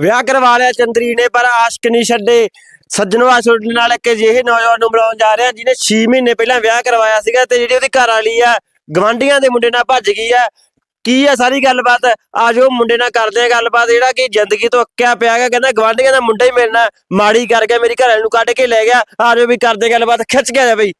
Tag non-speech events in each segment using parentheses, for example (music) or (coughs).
ਵਿਆਹ ਕਰਵਾ ਲਿਆ ਚੰਦਰੀ ਨੇ, ਪਰ ਆਸ਼ਕ ਨਹੀਂ ਛੱਡੇ। ਸੱਜਣੋ ਆਸ ਤੁਹਾਡੇ ਨਾਲ ਇੱਕ ਅਜਿਹੇ ਨੌਜਵਾਨ ਨੂੰ ਮਿਲਾਉਣ ਜਾ ਰਹੇ ਹਾਂ ਜਿਹਨੇ 6 ਮਹੀਨੇ ਪਹਿਲਾਂ ਵਿਆਹ ਕਰਵਾਇਆ ਸੀਗਾ ਤੇ ਜਿਹੜੀ ਉਹਦੀ ਘਰ ਵਾਲੀ ਆ ਗਵਾਂਢੀਆਂ ਦੇ ਮੁੰਡੇ ਨਾਲ ਭੱਜ ਗਈ ਆ। ਕੀ ਆ ਸਾਰੀ ਗੱਲਬਾਤ? ਆਜੋ ਮੁੰਡੇ ਨਾਲ ਕਰਦੇ ਆ ਗੱਲਬਾਤ, ਜਿਹੜਾ ਕਿ ਜ਼ਿੰਦਗੀ ਤੋਂ ਅੱਕਿਆ ਪਿਆ ਹੈਗਾ, ਕਹਿੰਦਾ ਗਵਾਂਢੀਆਂ ਦਾ ਮੁੰਡਾ ਹੀ ਮੇਰੇ ਨਾਲ ਮਾੜੀ ਕਰ ਗਿਆ, ਮੇਰੀ ਘਰ ਵਾਲੀ ਨੂੰ ਕੱਢ ਕੇ ਲੈ ਗਿਆ। ਆਜੋ ਵੀ ਕਰਦੇ ਗੱਲਬਾਤ, ਖਿੱਚ ਗਿਆ ਬਈ।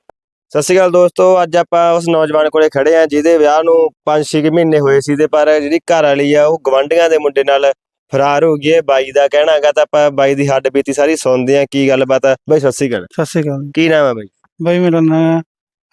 ਸਤਿ ਸ਼੍ਰੀ ਅਕਾਲ ਦੋਸਤੋ, ਅੱਜ ਆਪਾਂ ਉਸ ਨੌਜਵਾਨ ਕੋਲੇ ਖੜੇ ਆ, ਜਿਹਦੇ ਵਿਆਹ ਨੂੰ 5-6 ਮਹੀਨੇ ਹੋਏ ਸੀ ਤੇ ਪਰ ਜਿਹੜੀ ਘਰ ਵਾਲੀ ਆ, ਉਹ ਗਵਾਂਢੀਆਂ ਦੇ ਮੁੰਡੇ ਨਾਲ ਫਰਾਰ ਹੋ ਹੈ। ਬਾਈ ਦਾ ਕਹਿਣਾ ਹੈਗਾ ਤਾਂ ਆਪਾਂ ਬਾਈ ਦੀ ਹੱਡ ਬੀਤੀ ਸਾਰੀ ਸੁਣਦੇ ਆ ਕੀ ਗੱਲਬਾਤ ਆ? ਬਾਈ ਸਤਿ ਸ਼੍ਰੀ ਅਕਾਲ। ਸਤਿ ਸ਼੍ਰੀ ਅਕਾਲ ਕੀ ਨਾਮ ਹੈ ਬਾਈ? ਬਾਈ ਮੇਰਾ ਨਾਮ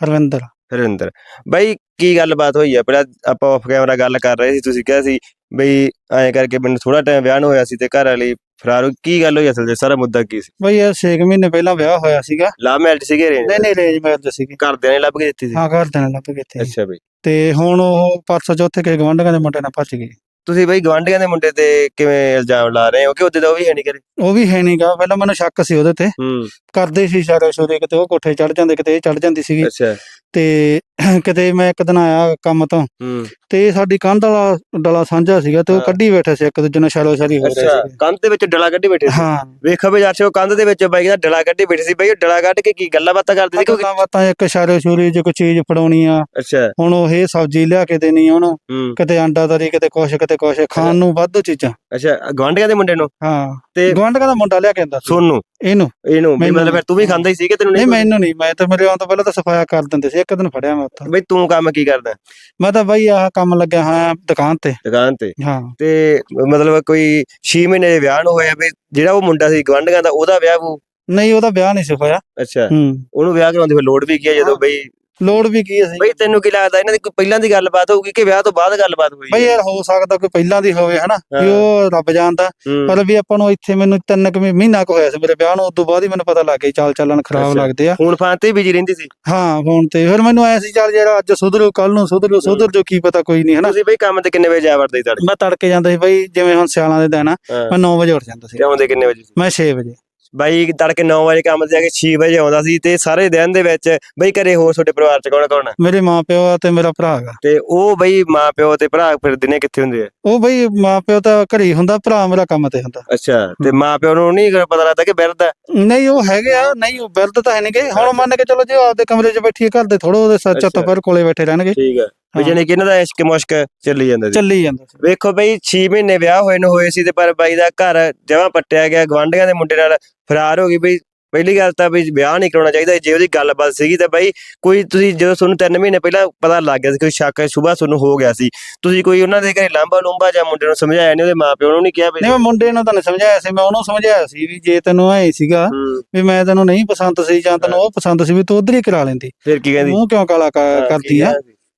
ਹਰਵਿੰਦਰ। ਹਰਿੰਦਰ। ਬਾਈ ਕੀ ਗੱਲਬਾਤ ਹੋਈ ਆ? ਪਹਿਲਾਂ ਆਪਾਂ ਆਫ ਕੈਮਰਾ ਗੱਲ ਕਰ ਰਹੇ ਸੀ ਤੁਸੀਂ ਕਿਹਾ ਸੀ ਬਈ ਐਂ ਕਰਕੇ ਮੈਨੂੰ ਥੋੜਾ ਟਾਈਮ ਵਿਆਹ ਨੂੰ ਹੋਇਆ ਸੀ ਤੇ ਘਰ ਵਾਲੀ ਫਰਾਰ ਹੋ ਗਈ। ਕੀ ਗੱਲ ਹੋਈ ਅਸਲ 'ਚ ਸਾਰਾ ਮੁੱਦਾ ਕੀ ਸੀ? ਬਾਈ ਇਹ 6 ਮਹੀਨੇ ਪਹਿਲਾਂ ਵਿਆਹ ਹੋਇਆ ਸੀਗਾ। ਲਵ ਮੈਰਿਜ ਸੀਗੇ ਰੇਂਜ ਨਹੀਂ ਨਹੀਂ ਰੇਂਜ ਮੈਰਿਜ ਸੀਗੀ। ਘਰਦਿਆਂ ਨੇ ਲੱਭ ਕੇ ਦਿੱਤੀ ਸੀ? ਹਾਂ ਘਰ ਦੇ ਨਾਲ ਲੱਭ ਗਏ ਇੱਥੇ ਅੱਛਾ ਬਈ। ਤੇ ਹੁਣ ਉਹ ਪਰਸੋਂ ਚੌਥੇ ਕੇ ਗਵੰਡਾਂ ਦੇ ਮੁੰਡੇ ਨਾਲ ਭੱਜ ਗਈ ਤੁਸੀਂ ਬਈ ਗਵਾਂਢੀਆਂ ਦੇ ਮੁੰਡੇ ਤੇ ਕਿਵੇਂ ਇਲਜ਼ਾਮ ਲਾ ਰਹੇ ਹੋ? ਕਿ ਉਹਦੇ ਤਾਂ ਉਹ ਵੀ ਹੈ ਨਹੀਂ ਕਰੇ ਉਹ ਵੀ ਹੈ ਨਹੀਂਗਾ। ਪਹਿਲਾਂ ਮੈਨੂੰ ਸ਼ੱਕ ਸੀ ਉਹਦੇ ਤੇ। ਹੂੰ। ਕਰਦੇ ਸੀ ਇਸ਼ਾਰੇ ਸ਼ੋਰੇ ਕਿਤੇ ਉਹ ਕੋਠੇ ਚੜ ਜਾਂਦੇ ਕਿਤੇ ਇਹ ਚੜ ਜਾਂਦੀ ਸੀਗੀ। ਅੱਛਾ। ਤੇ (coughs) ਕਿਤੇ ਮੈਂ ਇੱਕ ਦਿਨ ਆਇਆ ਕੰਮ ਤੋਂ ਹੂੰ। ਤੇ ਸਾਡੀ ਕੰਧ ਵਾਲਾ ਡਲਾ ਸਾਂਝਾ ਸੀਗਾ ਤੇ ਉਹ ਹਾਂ। ਕੱਢੀ ਬੈਠੇ ਸੀ ਇੱਕ ਦੂਜੇ ਨਾਲ ਸ਼ਾਲੋ ਸ਼ਾਲੀ ਹੋ ਰਹੇ ਸੀਗੇ। ਕੰਧ ਦੇ ਵਿੱਚ ਡਲਾ ਕੱਢੀ ਬੈਠੇ ਸੀ? ਹਾਂ। ਵੇਖੋ ਬਈ ਦਰਸ਼ਕੋ ਕੰਧ ਦੇ ਵਿੱਚ ਬਾਈ ਦਾ ਡਲਾ ਕੱਢੀ ਬੈਠੀ ਸੀ। ਬਈ ਉਹ ਡਲਾ ਕੱਢ ਕੇ ਕੀ ਗੱਲਾਂ ਬਾਤਾਂ ਕਰਦੇ ਸੀ? ਕਿਉਂਕਿ ਗੱਲਾਂ ਬਾਤਾਂ ਇੱਕ ਇਸ਼ਾਰੇ ਸ਼ੋਰੇ ਜੇ ਕੋਈ ਚੀਜ਼ ਫੜਾਉਣੀ ਆ ਅੱਛਾ। ਹੁਣ ਉਹ ਇਹ ਸਬਜ਼ੀ ਲਿਆ ਕੇ ਦੇਣੀ ਉਹਨੂੰ ਹੂੰ। ਕਿਤੇ ਅੰਡਾ ਤਰੀ ਕਿਤੇ ਕੁਛ ਕਿਤੇ ਕੁਛ ਖਾਣ ਨੂੰ ਵਾਧੂ ਚੀਜ਼ਾਂ। ਅੱਛਾ ਗਵਾਂਢੀਆਂ ਦੇ ਮੁੰਡੇ ਨੂੰ? ਹਾਂ। ਤੇ ਗਵਾਂਢੀਆਂ ਦਾ ਮੁੰਡਾ ਲਿਆ ਕੇ ਆਂਦਾ ਸੀ। ਸੋਨੂੰ? ਇਹਨੂੰ। ਇਹਨੂੰ ਵੀ ਮੈਨੂੰ ਮਤਲਬ ਫਿਰ ਤੂੰ ਵੀ ਖਾਂਦਾ ਹੀ ਸੀ ਕਿ ਤੈਨੂੰ ਨਹੀਂ ਨਹੀਂ ਮੈਨੂੰ ਨਹੀਂ। ਮੈਂ ਤਾਂ ਮੇਰੇ ਆਉਣ ਤੋਂ ਪਹਿਲਾਂ ਤਾਂ ਸਫਾਇਆ ਕਰ ਦਿੰਦੇ ਸੀ। ਇੱਕ ਦਿਨ ਫੜਿਆ ਮੈਂ ਉੱਥੋਂ। ਬਈ ਤੂੰ ਕੰਮ ਕੀ ਕਰਦਾ? ਮੈਂ ਤਾਂ ਬਾਈ ਆਹ ਕੰਮ ਲੱਗਿਆ ਹਾਂ ਦੁਕਾਨ ਤੇ। ਦੁਕਾਨ ਤੇ? ਹਾਂ। ਤੇ ਮਤਲਬ ਕੋਈ 6 ਮਹੀਨੇ ਦੇ ਵਿਆਹ ਨੂੰ ਹੋਇਆ ਵੀ ਜਿਹੜਾ ਉਹ ਮੁੰਡਾ ਸੀ ਗਵਾਂਢੀਆਂ ਦਾ ਉਹਦਾ ਵਿਆਹ ਉਹ ਨਹੀਂ ਉਹਦਾ ਵਿਆਹ ਨਹੀਂ ਸੀ ਹੋਇਆ। ਅੱਛਾ। ਹੂੰ। ਉਹਨੂੰ ਵਿਆਹ ਕਰਾਉਣ ਦੀ ਫਿਰ ਲੋੜ ਵੀ ਕੀ ਜਦੋਂ। ਬਈ ਲੋੜ ਵੀ ਕੀ ਸੀ ਬਈ ਤੈਨੂੰ ਕੀ ਲੱਗਦਾ ਇਹਨਾਂ ਦੀ ਕੋਈ ਪਹਿਲਾਂ ਦੀ ਗੱਲਬਾਤ ਹੋਊਗੀ ਕਿ ਵਿਆਹ ਤੋਂ ਬਾਅਦ ਗੱਲਬਾਤ ਹੋਈ ਬਈ ਯਾਰ ਹੋ ਸਕਦਾ ਕੋਈ ਪਹਿਲਾਂ ਦੀ ਹੋਵੇ ਹਨਾ? ਵੀ ਹਾਂ। ਉਹ ਰੱਬ ਜਾਣਦਾ। ਹੂੰ, ਪਰ ਵੀ ਆਪਾਂ ਨੂੰ ਇੱਥੇ ਮੈਨੂੰ ਤਿੰਨ ਕੁ ਮਹੀ- ਮਹੀਨਾ ਕੁ ਹੋਇਆ ਸੀ ਮੇਰੇ ਵਿਆਹ ਨੂੰ ਉਸ ਤੋਂ ਬਾਅਦ ਹੀ ਮੈਨੂੰ ਪਤਾ ਲੱਗ ਗਿਆ ਚਾਲ ਚੱਲਣ ਖਰਾਬ ਅੱਛਾ। ਲੱਗਦੇ ਆ। ਫੋਨ ਫਾਨ ਤੇ ਬਿਜ਼ੀ ਰਹਿੰਦੀ ਸੀ? ਹਾਂ ਫੋਨ ਤੇ ਫਿਰ ਮੈਨੂੰ ਐ ਸੀ ਚੱਲ ਜਿਹੜਾ ਅੱਜ ਸੁਧਰੂ ਕੱਲ ਨੂੰ ਸੁਧਰੂ ਸੁਧਰ ਜੋ ਕੀ ਪਤਾ ਕੋਈ ਨਹੀਂ ਹਨਾ? ਤੁਸੀਂ ਬਈ ਕੰਮ ਤੇ ਕਿੰਨੇ ਵਜੇ ਜਾ ਵੜਦੇ ਸੀ ਤੜਕੇ ਮੈਂ ਤੜਕੇ ਜਾਂਦਾ ਸੀ ਬਾਈ ਜਿਵੇਂ ਹੁਣ ਸਿਆਲਾਂ ਦੇ ਦਿਨ ਆ ਹਾਂ। ਮੈਂ 9 ਵਜੇ ਉੱਠ ਜਾਂਦਾ ਸੀ। ਤੇ ਆਉਂਦੇ ਕਿੰਨੇ ਵਜੇ ਸੀ? ਮੈਂ 6 ਵਜੇ। ਬਾਈ ਤੜਕੇ 9 ਵਜੇ ਕੰਮ ਤੇ ਜਾ ਕੇ 6 ਵਜੇ ਆਉਂਦਾ ਸੀ ਤੇ ਸਾਰੇ ਦਿਨ ਦੇ ਵਿੱਚ ਬਈ ਘਰੇ ਹੋਰ ਤੁਹਾਡੇ ਪਰਿਵਾਰ ਚ ਕੌਣ ਕੌਣ ਆ? ਮੇਰੇ ਮਾਂ ਪਿਓ ਆ ਤੇ ਮੇਰਾ ਭਰਾ ਹੈਗਾ ਤੇ ਉਹ ਬਈ ਮਾਂ ਪਿਓ ਤੇ ਭਰਾ ਫਿਰ ਦਿਨੇ ਕਿੱਥੇ ਹੁੰਦੇ ਆ? ਉਹ ਬਈ ਮਾਂ ਪਿਓ ਤਾਂ ਘਰੇ ਹੀ ਹੁੰਦਾ ਭਰਾ ਮੇਰਾ ਕੰਮ ਤੇ ਹੁੰਦਾ। ਅੱਛਾ ਤੇ ਮਾਂ ਪਿਓ ਨੂੰ ਨਹੀਂ ਪਤਾ ਲੱਗਦਾ ਕਿ ਬਿਰਧ ਆ? ਨਹੀਂ ਉਹ ਹੈਗੇ ਆ ਨਹੀਂ ਉਹ ਬਿਰਧ ਤਾਂ ਹੈ ਨਹੀਂ ਗਏ ਹੁਣ ਮੰਨ ਕੇ ਚਲੋ ਜੇ ਆਪਦੇ ਕਮਰੇ 'ਚ ਬੈਠੀ ਘਰ ਦੇ ਥੋੜੋ ਉਹਦੇ ਸੱਚ ਅੱਛਾ। ਤੋਂ ਪਰ ਕੋਲੇ ਬੈਠੇ ਰਹਿਣਗੇ। ਠੀਕ ਆ। ਵੀ ਹਾਂ। ਕਿ ਇਹਨਾਂ ਦਾ ਇਸ਼ਕ ਮੁਸ਼ਕ ਚੱਲੀ ਜਾਂਦਾ ਸੀ। ਚੱਲੀ ਜਾਂਦਾ ਸੀ। ਵੇਖੋ ਬਈ 6 ਮਹੀਨੇ ਵਿਆਹ ਹੋਏ ਨੂੰ ਹੋਏ ਸੀ ਤੇ ਪਰ ਬਾਈ ਦਾ ਘਰ ਜਮਾਂ ਪੱਟਿਆ ਗਿਆ ਗਵਾਂਢੀਆਂ ਦੇ ਮੁੰਡੇ ਨਾਲ ਫਰਾਰ ਹੋ ਗਈ ਬਈ। ਪਹਿਲੀ ਗੱਲ ਤਾਂ ਬਈ ਵਿਆਹ ਨਹੀਂ ਕਰਾਉਣਾ ਚਾਹੀਦਾ। ਜੇ ਉਹਦੀ ਗੱਲਬਾਤ ਸੀਗੀ ਤਾਂ ਬਈ ਕੋਈ ਤੁਸੀਂ ਜਦੋਂ ਤੁਹਾਨੂੰ 3 ਮਹੀਨੇ ਪਹਿਲਾਂ ਪਤਾ ਲੱਗ ਗਿਆ ਸੀ ਕੋਈ ਸ਼ੱਕ ਸੁਬਾਹ ਤੁਹਾਨੂੰ ਹੋ ਗਿਆ ਸੀ। ਤੁਸੀਂ ਕੋਈ ਉਹਨਾਂ ਦੇ ਘਰੇ ਲਾਂਬਾ ਲੂੰਬਾ ਜਾਂ ਮੁੰਡੇ ਨੂੰ ਸਮਝਾਇਆ ਨਹੀਂ ਉਹਦੇ ਮਾਪਿਓ ਨੂੰ ਨਹੀਂ ਕਿਹਾ ਬਈ? ਨਹੀਂ ਮੈਂ ਮੁੰਡੇ ਨੂੰ ਤਾਂ ਨਹੀਂ ਸਮਝਾਇਆ ਸੀ। ਮੈਂ ਉਹਨੂੰ ਸਮਝਾਇਆ ਸੀ ਵੀ ਜੇ ਤੈਨੂੰ ਐ ਸੀਗਾ ਵੀ ਮੈਂ ਤੈਨੂੰ ਨਹੀਂ ਪਸੰਦ ਸੀ ਜਾਂ ਤੈਨੂੰ ਉਹ ਪਸੰਦ ਸੀ ਵੀ ਤੂੰ ਉਧਰ ਹੀ ਕਰਾ ਲੈਂਦੀ। ਫਿਰ ਕੀ ਕਹਿੰਦੀ? ਮੂੰਹ ਕਿਉਂ ਕਾਲਾ ਕਰਦੀ ਆ?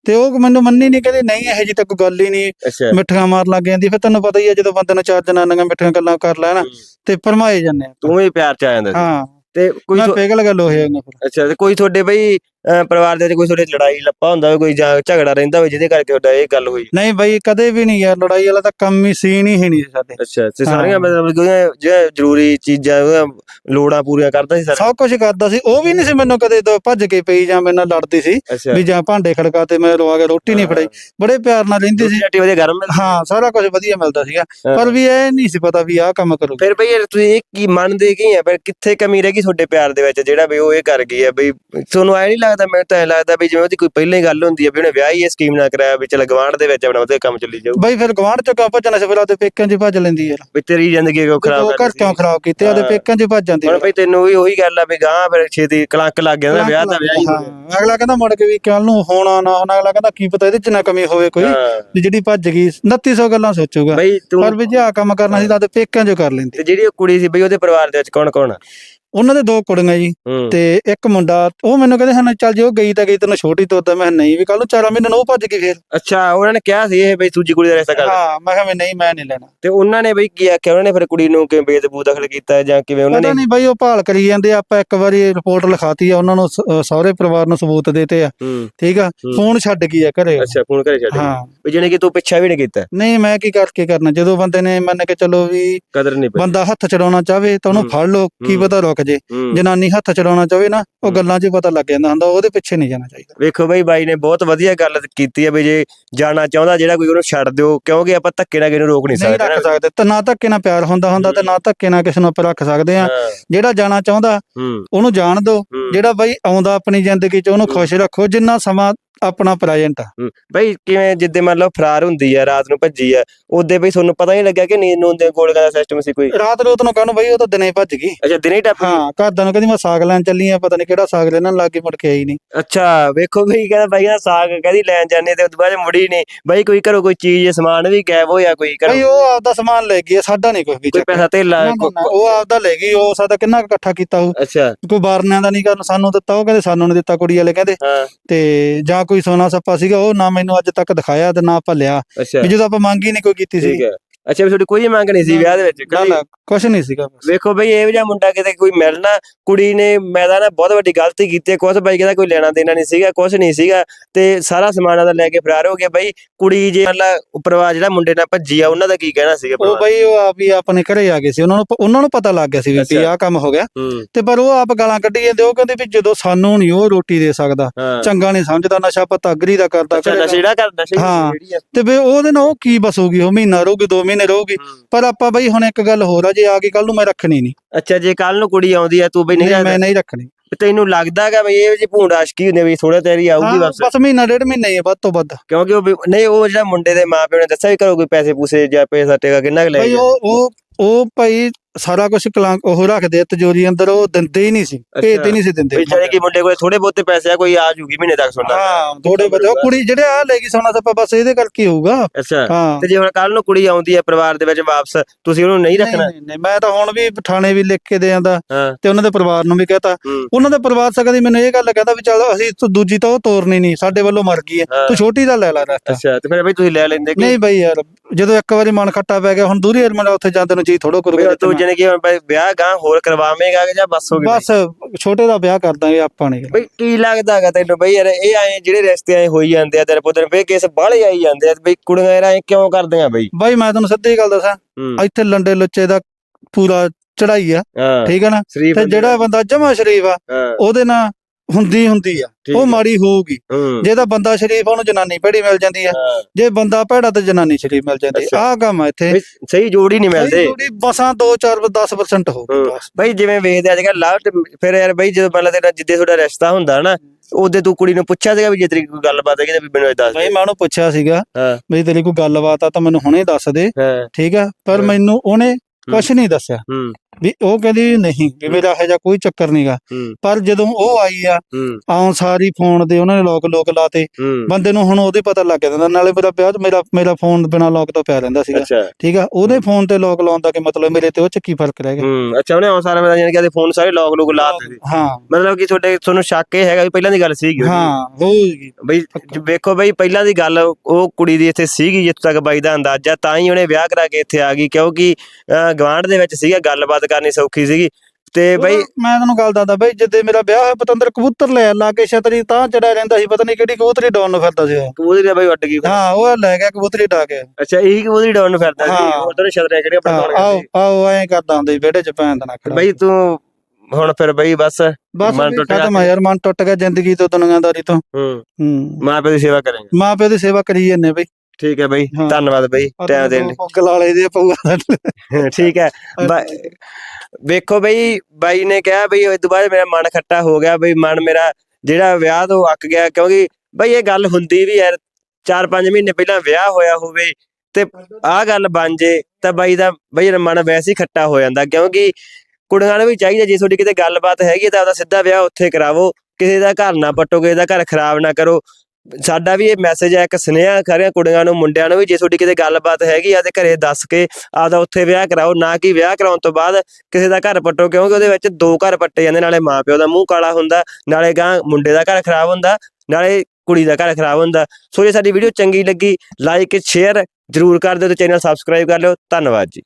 ਤੇ ਉਹ ਮੈਨੂੰ ਮੰਨੀ ਨਹੀਂ ਕਹਿੰਦੀ ਨਹੀਂ ਇਹੋ ਜੀ ਤਾਂ ਕੋਈ ਗੱਲ ਹੀ ਨਹੀਂ ਅੱਛਾ। ਮਿੱਠੀਆਂ ਮਾਰ ਲੱਗ ਜਾਂਦੀ ਫਿਰ ਤੈਨੂੰ ਪਤਾ ਹੀ ਆ ਜਦੋਂ ਬੰਦੇ ਨੂੰ ਚਾਰ ਜਨਾਨੀਆਂ ਮਿੱਠੀਆਂ ਗੱਲਾਂ ਕਰ ਲੈਣ ਤੇ ਭਰਮਾਏ ਜਾਂਦੇ ਆ। ਤੂੰ ਵੀ ਪਿਆਰ ਚ ਆ ਜਾਂਦਾ ਸੀ। ਹਾਂ। ਤੇ ਕੋਈ ਮੈਂ ਗਿਆ ਲੋਹੇ ਵਾਂਗੂ ਫਿਰ। ਅੱਛਾ ਤੇ ਕੋਈ ਤੁਹਾਡੇ ਬਈ ਪਰਿਵਾਰ ਦੇ ਵਿੱਚ ਕੋਈ ਤੁਹਾਡੇ ਲੜਾਈ ਲੱਪਾ ਹੁੰਦਾ ਹੋਵੇ ਕੋਈ ਜਾਂ ਝਗੜਾ ਰਹਿੰਦਾ ਹੋਵੇ ਜਿਹਦੇ ਕਰਕੇ ਤੁਹਾਡਾ ਇਹ ਗੱਲ ਹੋਈ? ਨਹੀਂ ਬਾਈ ਕਦੇ ਵੀ ਨਹੀਂ ਯਾਰ ਲੜਾਈ ਵਾਲਾ ਤਾਂ ਕੰਮ ਹੀ ਸੀਨ ਹੀ ਨਹੀਂ ਸੀ ਸਾਡੇ। ਅੱਛਾ ਤੇ। ਸਾਰੀਆਂ ਮਤਲਬ ਜਿਹੜੀਆਂ ਜਿਹੜੀਆਂ ਜ਼ਰੂਰੀ ਚੀਜ਼ਾਂ ਉਹਦੀਆਂ ਲੋੜਾਂ ਪੂਰੀਆਂ ਕਰਦਾ ਸੀ ਸਾਰਾ? ਸਭ ਕੁਝ ਕਰਦਾ ਸੀ ਉਹ ਵੀ ਨਹੀਂ ਸੀ ਮੈਨੂੰ ਕਦੇ ਤੋਂ ਭੱਜ ਕੇ ਪਈ ਜਾਂ ਮੇਰੇ ਨਾਲ ਲੜਦੀ ਸੀ ਵੀ ਜਾਂ ਭਾਂਡੇ ਖੜਕਾ ਤੇ ਮੈਂ ਲਵਾ ਕੇ ਰੋਟੀ ਨਹੀਂ ਫੜਾਈ। ਬੜੇ ਪਿਆਰ ਨਾਲ ਰਹਿੰਦੀ ਸੀ। ਰੋਟੀ ਵਧੀਆ ਗਰਮ ਮਿਲਦੀ ਹਾਂ ਸਾਰਾ ਕੁਝ ਵਧੀਆ ਮਿਲਦਾ ਸੀਗਾ। ਪਰ ਵੀ ਇਹ ਨਹੀਂ ਸੀ ਪਤਾ ਵੀ ਆਹ ਕੰਮ ਕਰੂਗੀ ਫਿਰ ਬਈ ਤੁਸੀਂ ਇਹ ਕੀ ਮੰਨਦੇ ਕੀ ਆ? ਫਿਰ ਕਿੱਥੇ ਕਮੀ ਰਹਿ ਗਈ ਤੁਹਾਡੇ ਪਿਆਰ ਦੇ ਵਿੱਚ ਜਿਹੜਾ ਵੀ ਉਹ ਇਹ ਕਰ ਗਈ ਆ ਬਈ ਤੁਹਾਨੂੰ ਐ ਨਹੀਂ ਲੱਗਦਾ ਮੈਨੂੰ ਤਾਂ ਐ ਲੱਗਦਾ ਵੀ ਜਿਵੇਂ ਉਹਦੀ ਕੋਈ ਪਹਿਲਾਂ ਹੀ ਗੱਲ ਹੁੰਦੀ ਆ ਵੀ ਉਹਨੇ ਵਿਆਹ ਹੀ ਇਹ ਸਕੀਮ ਨਾ ਕਰਾਇਆ ਵੀ ਚਲ ਗਵਾਂਢ ਦੇ ਵਿੱਚ ਆਪਣਾ ਉਹਦੇ ਕੰਮ ਚੱਲੀ ਜਾਊ। ਬਾਈ ਫਿਰ ਗਵਾਂਢ ਚੋਂ ਕਿਉਂ ਭੱਜਣਾ ਸੀ? ਫਿਰ ਉਹਦੇ ਪੇਕਿਆਂ 'ਚ ਹੀ ਭੱਜ ਲੈਂਦੀ ਯਾਰ। ਵੀ ਤੇਰੀ ਜ਼ਿੰਦਗੀ ਕਿਉਂ ਖਰਾਬ ਉਹ ਘਰ ਕਿਉਂ? ਖਰਾਬ ਕੀਤੇ? ਉਹਦੇ ਹਾਂ। ਪੇਕਿਆਂ 'ਚ ਹੀ ਭੱਜ ਜਾਂਦੀ ਹੁਣ ਬਈ ਤੈਨੂੰ ਵੀ ਉਹੀ ਗੱਲ ਆ ਵੀ ਗਾਂ ਫਿਰ ਛੇਤੀ ਕਲੰਕ ਲੱਗ ਗਿਆ ਉਹਦਾ ਵਿਆਹ ਤਾਂ ਵਿਆਹ ਹੀ ਹੋ ਗਿਆ ਹਾਂ। ਅਗਲਾ ਕਹਿੰਦਾ ਮੁੜ ਕੇ ਵੀ ਕੱਲ ਨੂੰ ਹੋਣਾ ਨਾ ਹੋਣਾ ਅਗਲਾ ਕਹਿੰਦਾ ਕੀ ਪਤਾ ਇਹਦੇ 'ਚ ਨਾ ਕਮੀ ਹੋਵੇ ਕੋਈ ਹਾਂ। ਵੀ ਜਿਹੜੀ ਭੱਜ ਗਈ 2900 ਗੱਲਾਂ ਸੋਚੂਗਾ। ਬਈ ਤੂੰ ਪਰ ਵੀ ਜੇ ਆਹ ਕੰਮ ਕਰਨਾ ਸੀ ਤਾਂ ਉਹਦੇ ਪੇਕਿਆਂ 'ਚੋਂ ਕਰ ਲੈਂਦੀ। ਤੇ ਜਿਹੜੀ ਉਹ ਕੁੜੀ ਸੀ ਬਈ ਉਹਦੇ ਪਰਿਵਾਰ ਦੇ ਵਿੱਚ ਕੌਣ ਕੌਣ ਆ? ਉਹਨਾਂ ਦੇ ਦੋ ਕੁੜੀਆਂ ਜੀ ਹੂੰ। ਤੇ ਇੱਕ ਮੁੰਡਾ ਉਹ ਮੈਨੂੰ ਕਹਿੰਦੇ ਹਨ ਚੱਲ ਜੇ ਉਹ ਗਈ ਤਾਂ ਗਈ ਤੈਨੂੰ ਛੋਟੀ ਤੋਰਦਾ ਮੈਂ ਕਿਹਾ ਨਹੀਂ ਵੀ ਕੱਲ ਨੂੰ ਚਾਰਾਂ ਮਹੀਨੇ ਨੂੰ ਉਹ ਭੱਜ ਗਈ ਫੇਰ। ਅੱਛਾ ਉਹਨਾਂ ਨੇ ਕਿਹਾ ਸੀ ਇਹ ਬਈ ਦੂਜੀ ਕੁੜੀ ਦਾ ਰਿਸ਼ਤਾ ਕਰ ਹਾਂ ਮੈਂ ਕਿਹਾ ਵੀ ਨਹੀਂ ਮੈਂ ਨਹੀਂ ਲੈਣਾ। ਤੇ ਉਹਨਾਂ ਨੇ ਬਈ ਕੀ ਆਖਿਆ? ਉਹਨਾਂ ਨੇ ਫਿਰ ਕੁੜੀ ਨੂੰ ਕਿਵੇਂ ਬੇਦਬੂ ਦਖਲ ਕੀਤਾ ਜਾਂ ਕਿਵੇਂ ਉਹਨਾਂ ਪਤਾ ਨੇ? ਨਹੀਂ ਬਾਈ ਉਹ ਭਾਲ ਕਰੀ ਜਾਂਦੇ ਆ, ਆਪਾਂ ਇੱਕ ਵਾਰੀ ਰਿਪੋਰਟ ਲਿਖਾਤੀ ਆ ਉਹਨਾਂ ਨੂੰ ਸ- ਅਹ ਸਹੁਰੇ ਪਰਿਵਾਰ ਨੂੰ ਸਬੂਤ ਦੇਤੇ ਆ। ਹੂੰ। ਠੀਕ ਆ? ਹੂੰ। ਫੋਨ ਛੱਡ ਗਈ ਆ ਘਰੇ। ਅੱਛਾ ਫੋਨ ਕਰੇ ਛੱਡ ਹਾਂ। ਵੀ ਜਾਣੀ ਕਿ ਤੂੰ ਪਿੱਛਾ ਵੀ ਨਹੀਂ ਕੀਤਾ। ਨਹੀਂ ਮੈਂ ਕੀ ਕਰਕੇ ਕਰਨਾ? ਜਦੋਂ ਬੰਦੇ ਨੇ ਮੰਨ ਕੇ ਚੱਲੋ ਵੀ ਕਦਰ ਨਹੀਂ ਪਈ। ਬੰਦਾ ਹੱਥ ਚੜਾਉਣਾ ਚਾਹਵੇ ਤਾਂ ਉਹਨੂੰ ਹੂੰ। ਫੜ ਲਓ ਕੀ ਹੂੰ। ਪਤਾ ਰੁਕ ਲੱਗ ਜੇ। ਜਨਾਨੀ ਹੱਥ ਚਲਾਉਣਾ ਚਾਹਵੇ ਨਾ ਉਹ। ਗੱਲਾਂ 'ਚ ਹੀ ਪਤਾ ਲੱਗ ਜਾਂਦਾ ਹੁੰਦਾ ਉਹਦੇ ਪਿੱਛੇ ਨਹੀਂ ਜਾਣਾ ਚਾਹੀਦਾ। ਵੇਖੋ ਬਈ ਬਾਈ ਨੇ ਬਹੁਤ ਵਧੀਆ ਗੱਲ ਕੀਤੀ ਹੈ ਵੀ ਜੇ ਜਾਣਾ ਚਾਹੁੰਦਾ ਜਿਹੜਾ ਕੋਈ ਉਹਨੂੰ ਛੱਡ ਦਿਓ ਕਿਉਂਕਿ ਆਪਾਂ ਧੱਕੇ ਨਾਲ ਕਿਸੇ ਨੂੰ ਰੋਕ ਨਹੀਂ ਨਹੀਂ ਸਕਦੇ ਰੱਖ ਸਕਦੇ ਤੇ ਨਾ ਧੱਕੇ ਨਾਲ ਪਿਆਰ ਹੁੰਦਾ ਹੁੰਦਾ ਤੇ ਨਾ ਧੱਕੇ ਨਾਲ ਕਿਸੇ ਨੂੰ ਆਪਾਂ ਰੱਖ ਸਕਦੇ ਆ ਹਾਂ, ਜਿਹੜਾ ਜਾਣਾ ਚਾਹੁੰਦਾ ਹੂੰ। ਉਹਨੂੰ ਜਾਣ ਦਿਓ। ਹੂੰ। ਜਿਹੜਾ ਬਾਈ ਆਉਂਦਾ ਆਪਣੀ ਜ਼ਿੰਦਗੀ 'ਚ ਉਹਨੂੰ। ਖੁਸ਼ ਰੱਖੋ ਜਿੰਨਾ ਸਮਾਂ ਆਪਣਾ ਪ੍ਰੈਜੈਂਟ ਆ। ਹੂੰ। ਬਈ ਕਿਵੇਂ ਜਿੱਦੇ ਮੰਨ ਲਓ ਫਰਾਰ ਹੁੰਦੀ ਆ ਰਾਤ ਨੂੰ ਭੱਜੀ ਆ ਉਹਦੇ ਬਈ ਤੁਹਾਨੂੰ ਪਤਾ ਨਹੀਂ ਲੱਗਿਆ ਕਿ ਨੀਂਦ ਨੂੰ ਦੇ ਗੋਲਕਾਂ ਦਾ ਸਿਸਟਮ ਸੀ ਕੋਈ? ਰਾਤ ਰੋਤ ਨੂੰ ਕਾਹਨੂੰ ਬਾਈ ਉਹ ਤਾਂ ਦਿਨੇ ਭੱਜ ਗਈ। ਅੱਛਾ ਦਿਨੇ ਹੀ ਟੱਪ ਹਾਂ ਘਰਦਿਆਂ ਨੂੰ ਕਹਿੰਦੀ ਮੈਂ ਸਾਗ ਲੈਣ ਚੱਲੀ ਆ ਪਤਾ ਨਹੀਂ ਕਿਹੜਾ ਸਾਗ ਲੈਣ ਲੱਗ ਕੇ ਮੁੜ ਕੇ ਆਈ ਨਹੀਂ ਅੱਛਾ ਵੇਖੋ ਬਈ ਕਹਿੰਦਾ ਬਾਈ ਆ ਸਾਗ ਕਹਦੀ ਲੈਣ ਜਾਂਦੇ ਤੇ ਉਸ ਤੋਂ ਬਾਅਦ ਮੁੜੀ ਨਹੀਂ ਬਈ ਕੋਈ ਘਰੋਂ ਕੋਈ ਚੀਜ਼ ਸਮਾਨ ਵੀ ਗਾਇਬ ਹੋਇਆ ਕੋਈ ਬਾਈ ਘਰੋਂ ਉਹ ਆਪਦਾ ਸਮਾਨ ਲੈ ਗਈ ਆ, ਸਾਡਾ ਨਹੀਂ ਕੁਝ ਵੀ ਕੋਈ। ਪੈਸਾ ਧੇਲਾ ਨਾ, ਨਾ, ਨਾ, ਉਹ ਆਪਦਾ ਲੈ ਗਈ ਉਹ ਸਾਡਾ ਕਿੰਨਾ ਕੁ ਇਕੱਠਾ ਕੀਤਾ ਉਹ ਅੱਛਾ। ਕੋਈ ਬਾਰਨਿਆਂ ਦਾ ਨਹੀਂ ਕਰਨ ਸਾਨੂੰ ਦਿੱਤਾ ਉਹ ਕਹਿੰਦੇ ਸਾਨੂੰ ਨਹੀਂ ਦਿੱਤਾ ਕੁੜੀ ਵਾਲੇ ਕਹਿੰਦੇ। ਹਾਂ। ਤੇ ਜਾਂ ਕੋਈ ਸੋਨਾ ਸੱਪਾ ਸੀਗਾ ਉਹ ਨਾ ਮੈਨੂੰ ਅੱਜ ਤੱਕ ਦਿਖਾਇਆ ਤੇ ਨਾ ਆਪਾਂ ਲਿਆ। ਅੱਛਾ। ਵੀ ਜਦੋਂ ਆਪਾਂ ਮੰਗ ਹੀ ਨਹੀਂ ਕੋਈ ਕੀਤੀ ਸੀ। ਠੀਕ ਹੈ। ਅੱਛਾ ਵੀ ਤੁਹਾਡੀ ਕੋਈ ਮੰਗ ਨਹੀਂ ਸੀ ਵਿਆਹ ਦੇ ਵਿੱਚ ਨਾ ਨਾ ਕੁਝ ਨਹੀਂ ਸੀਗਾ ਬਸ। ਵੇਖੋ ਬਈ ਇਹ ਜਿਹਾ ਮੁੰਡਾ ਕਿਤੇ ਕੋਈ ਮਿਲਣਾ ਕੁੜੀ ਨੇ ਮੈਂ ਤਾਂ ਨਾ ਬਹੁਤ ਵੱਡੀ ਗਲਤੀ ਕੀਤੀ ਹੈ ਕੁਛ ਬਾਈ ਕਹਿੰਦਾ ਕੋਈ ਲੈਣਾ ਦੇਣਾ ਨਹੀਂ ਸੀਗਾ ਕੁਛ ਨਹੀਂ ਸੀਗਾ ਤੇ ਸਾਰਾ ਸਮਾਨ ਉਹਦਾ ਲੈ ਕੇ ਫਰਾਰ ਹੋ ਗਿਆ ਬਈ ਕੁੜੀ ਜੇ ਮਤਲਬ ਪਰਿਵਾਰ ਜਿਹੜਾ ਮੁੰਡੇ ਨਾਲ ਭੱਜੀ ਆ ਉਹਨਾਂ ਦਾ ਕੀ ਕਹਿਣਾ ਸੀਗਾ ਉਹ ਬਈ ਉਹ ਆਪ ਹੀ ਆਪਣੇ ਘਰੇ ਆ ਗਏ ਸੀ ਉਹਨਾਂ ਨੂੰ ਉਹਨਾਂ ਨੂੰ ਪਤਾ ਲੱਗ ਗਿਆ ਸੀ ਵੀ। ਆਹ ਕੰਮ ਹੋ ਗਿਆ ਤੇ ਪਰ ਉਹ ਆਪ ਗਾਲਾਂ ਕੱਢੀ ਜਾਂਦੇ ਉਹ ਕਹਿੰਦੇ ਵੀ ਜਦੋਂ ਸਾਨੂੰ ਨਹੀਂ ਉਹ ਰੋਟੀ ਦੇ ਸਕਦਾ ਚੰਗਾ ਨਹੀਂ ਸਮਝਦਾ ਨਸ਼ਾ ਪਤਾ ਅਗਰੀ ਦਾ ਕਰਦਾ। ਨਸ਼ੇੜਾ ਕਰ ਨਸ਼ੇ ਹਾਂ। ਤੇ ਵੀ ਉਹਦੇ ਨਾਲ ਉਹ ਕੀ ਬਸੂਗੀ ਉਹ ਮਹੀਨਾ ਰਹੂਗੀ 2 ਮਹੀਨੇ ਰਹੂਗੀ। ਪਰ ਆਪਾਂ ਬਈ ਹੁਣ ਇੱਕ ਗੱਲ ਹੋਰ ਆ ਜੇ ਆ ਗਈ ਕੱਲ ਨੂੰ ਮੈਂ ਰੱਖਣੀ ਨਹੀਂ। ਅੱਛਾ ਜੇ ਕੱਲ ਨੂੰ ਕੁੜੀ ਆਉਂਦੀ ਆ ਤੂੰ ਬਈ ਨਹੀਂ ਮੈਂ ਨਹੀਂ ਰੱਖਣੀ। ਤੈਨੂੰ ਲੱਗਦਾ ਹੈਗਾ ਬਈ ਇਹ ਜੀ ਭੂੰਡ ਆਸ਼ਕੀ ਹੁੰਦੀ ਵੀ ਥੋੜਾ ਤੇਰੀ ਆਊਗੀ ਹਾਂ, ਬਸ? ਬਸ ਮਹੀਨਾ ਡੇਢ ਮਹੀਨਾ ਹੀ ਆ ਵੱਧ ਤੋਂ ਵੱਧ। ਕਿਉਂਕਿ ਉਹ ਨਹੀਂ ਉਹ ਜਿਹੜਾ ਮੁੰਡੇ ਦੇ ਮਾਪਿਓ ਨੇ ਦੱਸਿਆ ਵੀ ਘਰੋਂ ਕੋਈ ਪੈਸੇ ਪੂਸੇ ਜਾਂ ਪੈਸਾ ਟੇਗਾ ਕਿੰਨਾ ਕੁ ਲੈ ਗਿਆ? ਉਹ ਉਹ ਉਹ ਭਾਈ ਸਾਰਾ ਕੁਝ ਕਲਾਂਕ ਉਹ ਰੱਖਦੇ ਆ ਤਿਜੋਰੀ ਅੰਦਰ ਉਹ ਦਿੰਦੇ ਹੀ ਨਹੀਂ ਸੀ ਭੇਜਦੇ ਨਹੀਂ ਸੀ ਦਿੰਦੇ। ਵੀ ਜਿਹੜੇ ਕਿ ਮੁੰਡੇ ਕੋਲੇ ਥੋੜੇ ਬਹੁਤੇ ਪੈਸੇ ਆ ਕੋਈ ਆ ਜੂਗੀ ਮਹੀਨੇ ਤੱਕ ਸੁਣਦਾ ਹਾਂ ਥੋੜੇ ਬਤੇ ਉਹ ਕੁੜੀ ਜਿਹੜੇ ਆ ਲੈ ਗਈ ਸੋਨਾ ਸੱਪਾ ਬਸ ਇਹਦੇ ਕਰਕੇ ਹੋਊਗਾ। ਅੱਛਾ ਹਾਂ। ਤੇ ਜੇ ਹੁਣ ਕੱਲ ਨੂੰ ਕੁੜੀ ਆਉਂਦੀ ਹੈ ਪਰਿਵਾਰ ਦੇ ਵਿੱਚ ਵਾਪਸ ਤੁਸੀਂ ਉਹਨੂੰ ਨਹੀਂ ਰੱਖਣਾ? ਨਹੀਂ ਨਹੀਂ ਮੈਂ ਤਾਂ ਹੁਣ ਵੀ ਥਾਣੇ ਵੀ ਲਿਖ ਕੇ ਦੇ ਆਂਦਾ ਤੇ ਉਹਨਾਂ ਦੇ ਪਰਿਵਾਰ ਨੂੰ ਵੀ ਕਹਤਾ। ਉਹਨਾਂ ਦੇ ਪਰਿਵਾਰ ਸਕਾ ਦੀ ਮੈਨੂੰ ਇਹ ਗੱਲ ਕਹਿੰਦਾ ਵੀ ਚੱਲ ਅਸੀਂ ਤੂੰ ਦੂਜੀ ਤਾਂ ਉਹ ਤੋਰਨੀ ਨਹੀਂ ਸਾਡੇ ਵੱਲੋਂ ਮਰ ਗਈ ਹੈ। ਤੂੰ ਛੋਟੀ ਦਾ ਲੈ ਲੈ ਰਸਤਾ। ਅੱਛਾ ਤੇ ਫਿਰ ਬਈ ਤੁਸੀਂ ਲੈ ਲੈਂਦੇ ਕਿ ਨਹੀਂ ਬਈ ਯਾਰ ਜਦੋਂ ਇੱਕ ਵਾਰੀ ਮਨ ਖੱਟਾ ਪੈ ਗਿਆ ਹੁਣ ਦੂਰੀ ਮੇਰਾ ਉੱਥੇ ਜਾਂਦੇ ਨੂੰ ਜੀ ਥੋੜੋ ਕਰੂਗਾ ਜਣੇ ਕਿ ਹੁਣ ਬਈ ਵਿਆਹ ਗਾਂ ਹੋਰ ਕਰਵਾਵੇਂਗਾ ਕਿ ਜਾਂ ਬਸ ਹੋ ਗਈ ਬਸ ਛੋਟੇ ਦਾ ਵਿਆਹ ਕਰ ਦਾਂਗੇ ਆਪਾਂ ਨੇ। ਬਈ ਕੀ ਲੱਗਦਾ ਹੈਗਾ ਤੈਨੂੰ ਬਈ ਯਾਰ ਇਹ ਆਏ ਜਿਹੜੇ ਰਿਸ਼ਤੇ ਆਏ ਹੋਈ ਜਾਂਦੇ ਆ ਤੇਰੇ ਪੁੱਤਰ ਫੇ ਕੇਸ ਬਾਹਲੇ ਆਈ ਜਾਂਦੇ ਆ ਬਈ ਕੁੜੀਆਂ ਯਾਰ ਐਂ ਕਿਉਂ ਕਰਦੀਆਂ ਬਈ? ਬਾਈ ਮੈਂ ਤੁਹਾਨੂੰ ਸਿੱਧੀ ਗੱਲ ਦੱਸਾਂ ਹੂੰ। ਇੱਥੇ ਲੰਡੇ ਲੁੱਚੇ ਦਾ ਪੂਰਾ ਚੜਾਈ ਆ ਹਾਂ। ਠੀਕ ਹੈ ਨਾ? ਸ਼ਰੀਫ ਤੇ ਜਿਹੜਾ ਬੰਦਾ ਜਮਾ ਸ਼ਰੀਫ ਆ ਹਾਂ। ਉਹਦੇ ਨਾਲ ਹੁੰਦੀ ਹੁੰਦੀ ਆ ਠੀਕ ਉਹ ਹੈ। ਮਾੜੀ ਹੋਊਗੀ। ਹੂੰ। ਜੇ ਤਾਂ ਬੰਦਾ ਸ਼ਰੀਫ ਆ, ਉਹਨੂੰ ਜਨਾਨੀ ਭੈੜੀ ਮਿਲ ਜਾਂਦੀ ਆ। ਹਾਂ। ਜੇ ਬੰਦਾ ਭੈੜਾ ਤੇ ਜਨਾਨੀ ਸ਼ਰੀਫ ਮਿਲ ਜਾਂਦੀ। ਅੱਛਾ। ਆਹ ਕੰਮ ਆ ਇੱਥੇ। ਬਈ ਸਹੀ ਜੋੜੀ ਨਹੀਂ ਮਿਲਦੇ। ਥੋੜੀ ਬਸਾਂ 2 4 10% ਹੋਊਗੀ ਹੂੰ। ਬਸ। ਬਈ ਜਿਵੇਂ ਵੇਖਦੇ ਅੱਜ ਕੱਲ ਲਾਸਟ ਫਿਰ ਯਾਰ ਬਈ ਜਦੋਂ ਪਹਿਲਾਂ ਤੇਰਾ ਜਿੱਦੇ ਤੁਹਾਡਾ ਰਿਸ਼ਤਾ ਹੁੰਦਾ ਨਾ ਉਹਦੇ ਤੂੰ ਕੁੜੀ ਨੂੰ ਪੁੱਛਿਆ ਸੀਗਾ ਵੀ ਜੇ ਤੇਰੀ ਕੋਈ ਗੱਲਬਾਤ ਤਾਂ ਵੀ ਮੈਨੂੰ ਇਹ ਦੱਸ ਦੇ। ਮੈਂ ਉਹਨੂੰ ਪੁੱਛਿਆ ਸੀਗਾ ਹਾਂ। ਵੀ ਤੇਰੀ ਕੋਈ ਗੱਲਬਾਤ ਆ ਤਾਂ ਮੈਨੂੰ ਹੁਣੇ ਦੱਸ ਦੇ। ਹਾਂ। ਠੀਕ ਆ? ਪਰ ਹਾਂ। ਮੈਨੂੰ ਉਹਨੇ ਕੁਝ ਨਹੀਂ ਦੱਸਿਆ। ਹੂੰ। ਵੀ ਉਹ ਕਹਿੰਦੀ ਨਹੀਂ ਵੀ ਮੇਰਾ ਇਹੋ ਜਿਹਾ ਕੋਈ ਚੱਕਰ ਨਹੀਂਗਾ ਹੂੰ। ਪਰ ਜਦੋਂ ਉਹ ਆਈ ਆ ਹੂੰ। ਆਉਂ ਸਾਰੀ ਫੋਨ ਦੇ ਉਹਨਾਂ ਨੇ ਲੋਕ ਲੋਕ ਲਾਤੇ। ਹੂੰ। ਬੰਦੇ ਨੂੰ ਹੁਣ ਉਹਦੇ ਪਤਾ ਲੱਗ ਜਾਂਦਾ। ਨਾਲੇ ਮੇਰਾ ਵਿਆਹ 'ਚ ਮੇਰਾ ਮੇਰਾ ਫੋਨ ਬਿਨਾ ਲੋਕ ਤੋਂ ਪਿਆ ਰਹਿੰਦਾ ਸੀਗਾ। ਅੱਛਾ। ਠੀਕ ਆ? ਉਹਦੇ ਫੋਨ ਤੇ ਲੋਕ ਲਾਉਣ ਦਾ ਕੀ ਮਤਲਬ? ਮੇਰੇ ਤੇ ਉਹ 'ਚ ਕੀ ਫ਼ਰਕ ਰਹਿ ਗਿਆ? ਹੂੰ। ਅੱਛਾ ਉਹਨੇ ਆਉਂ ਸਾਰਾ ਮੈਂ ਜਾਨ ਕਿ ਫੋਨ ਸਾਰੇ ਲੌਕ ਲੋਕ ਲਾ ਦਿੱਤੇ ਹਾਂ। ਮਤਲਬ ਕਿ ਤੁਹਾਡੇ ਤੁਹਾਨੂੰ ਸ਼ੱਕ ਇਹ ਹੈਗਾ ਵੀ ਪਹਿਲਾਂ ਦੀ ਗੱਲ ਸੀਗੀ ਉਹਦੀ। ਹਾਂ ਹੋਊਗੀ। ਬਈ ਵੇਖੋ ਬਈ ਪਹਿਲਾਂ ਦੀ ਗੱਲ ਉਹ ਕੁੜੀ ਦੀ ਇੱਥੇ ਸੀਗੀ ਜਿੱਥੇ ਤੱਕ ਬਾਈ ਦਾ ਅੰਦਾਜ਼ਾ ਤਾਂ ਹੀ ਉਹਨੇ ਵਿਆਹ ਕਰਾ ਕੇ ਇੱਥੇ ਆ ਗਈ। ਕਿਉਂਕਿ ਅਹ, ਗਵਾਂਢ ਦੇ ਵਿੱਚ ਸੀਗਾ ਗੱਲਬਾਤ ਕਰਨੀ ਸੌਖੀ ਸੀਗੀ। ਤੇ ਬਈ ਮੈਂ ਤੁਹਾਨੂੰ ਗੱਲ ਦੱਸਦਾ ਬਈ ਜਿੱਦੇ ਮੇਰਾ ਵਿਆਹ ਹੋਇਆ ਪਤੰਦਰ ਕਬੂਤਰ ਲੈ ਲਾ ਕੇ ਛਤਰੀ ਤਾਂ ਚੜਿਆ ਰਹਿੰਦਾ ਸੀ ਪਤਾ ਨਹੀਂ ਕਿਹੜੀ ਕਬੂਤਰੀ ਡਾਉਣ ਨੂੰ ਫਿਰਦਾ ਸੀ ਉਹ। ਕਬੂਤਰੀ ਦਾ ਬਈ ਉੱਡ ਗਈ। ਹਾਂ ਉਹ ਲੈ ਗਿਆ ਕਬੂਤਰੀ ਡਾ ਕੇ। ਅੱਛਾ ਇਹੀ ਕਬੂਤਰੀ ਡਾਊਨ ਨੂੰ ਫਿਰਦਾ ਸੀ। ਉਧਰ ਛਤਰੇ ਕਿਹੜੇ ਹਾਂ, ਪਟਾਉਣ ਆਓ ਆਓ ਐਂ ਕਰਦਾ ਹੁੰਦਾ ਸੀ ਵਿਹੜੇ 'ਚ ਪੈਣ ਦਾ ਨਖੜਾ ਬਈ ਤੂੰ ਹੁਣ ਫਿਰ ਬਈ ਬਸ ਮਨ ਟੁੱਟ ਗਿਆ। ਖਤਮ ਯਾਰ ਮਨ ਟੁੱਟ ਗਿਆ ਜ਼ਿੰਦਗੀ ਤੋਂ ਦੁਨੀਆਦਾਰੀ ਤੋਂ। ਹੂੰ। ਹੂੰ। ਮਾਂ ਪਿਓ ਦੀ ਸੇਵਾ ਕਰੇਂਗੇ। ਮਾਂ ਪਿਓ ਦੀ ਸੇਵਾ ਕਰੀ ਜੰਨੇ ਬਈ। ਠੀਕ ਹੈ ਬਈ ਹਾਂ। ਧੰਨਵਾਦ ਬਈ ਟਾਈਮ ਦੇਣ ਲਈ। ਪੁੱਗ ਲਾਲੇ ਦੇ ਪਊਗਾ ਠੀਕ ਹੈ। ਬਾ- ਵੇਖੋ ਬਈ ਬਾਈ ਨੇ ਕਿਹਾ ਬਈ ਇਸ ਤੋਂ ਬਾਅਦ ਮੇਰਾ ਮਨ ਖੱਟਾ ਹੋ ਗਿਆ ਬਈ ਮਨ ਮੇਰਾ ਜਿਹੜਾ ਵਿਆਹ ਤੋਂ ਅੱਕ ਗਿਆ ਕਿਉਂਕਿ ਬਈ ਇਹ ਗੱਲ ਹੁੰਦੀ ਵੀ ਯਾਰ 4-5 ਮਹੀਨੇ ਪਹਿਲਾਂ ਵਿਆਹ ਹੋਇਆ ਹੋਵੇ ਤੇ ਆਹ ਗੱਲ ਬਣ ਜੇ ਤਾਂ ਬਾਈ ਦਾ ਬਈ ਮਨ ਵੈਸੇ ਹੀ ਖੱਟਾ ਹੋ ਜਾਂਦਾ ਕਿਉਂਕਿ ਕੁੜੀਆਂ ਨੂੰ ਵੀ ਚਾਹੀਦਾ ਜੇ ਤੁਹਾਡੀ ਕਿਤੇ ਗੱਲਬਾਤ ਹੈਗੀ ਹੈ ਤਾਂ ਆਪਦਾ ਸਿੱਧਾ ਵਿਆਹ ਉੱਥੇ ਕਰਾਵੋ ਕਿਸੇ ਦਾ ਘਰ ਨਾ ਪੱਟੋ ਕਿਸੇ ਦਾ ਘਰ ਖਰਾਬ ਨਾ ਕਰੋ ਸਾਡਾ ਵੀ ਇਹ ਮੈਸੇਜ ਹੈ, ਇੱਕ ਸੁਨੇਹਾ ਕਰਿਆ ਕੁੜੀਆਂ ਨੂੰ, ਮੁੰਡਿਆਂ ਨੂੰ ਵੀ, ਜੇ ਤੁਹਾਡੀ ਕਿਤੇ ਗੱਲਬਾਤ ਹੈਗੀ ਆ ਤੇ ਘਰੇ ਦੱਸ ਕੇ ਆਪਦਾ ਉੱਥੇ ਵਿਆਹ ਕਰਾਓ, ਨਾ ਕਿ ਵਿਆਹ ਕਰਾਉਣ ਤੋਂ ਬਾਅਦ ਕਿਸੇ ਦਾ ਘਰ ਪੱਟੋ, ਕਿਉਂਕਿ ਉਹਦੇ ਵਿੱਚ ਦੋ ਘਰ ਪੱਟੇ ਜਾਂਦੇ, ਨਾਲੇ ਮਾਪਿਓ ਦਾ ਮੂੰਹ ਕਾਲਾ ਹੁੰਦਾ, ਨਾਲੇ ਗਾਂ ਮੁੰਡੇ ਦਾ ਘਰ ਖਰਾਬ ਹੁੰਦਾ, ਨਾਲੇ ਕੁੜੀ ਦਾ ਘਰ ਖਰਾਬ ਹੁੰਦਾ। ਸੋ ਜੇ ਸਾਡੀ ਵੀਡੀਓ ਚੰਗੀ ਲੱਗੀ ਲਾਈਕ ਸ਼ੇਅਰ ਜਰੂਰ ਕਰ ਦਿਓ ਤੇ ਚੈਨਲ ਸਬਸਕ੍ਰਾਈਬ ਕਰ ਲਿਓ। ਧੰਨਵਾਦ ਜੀ।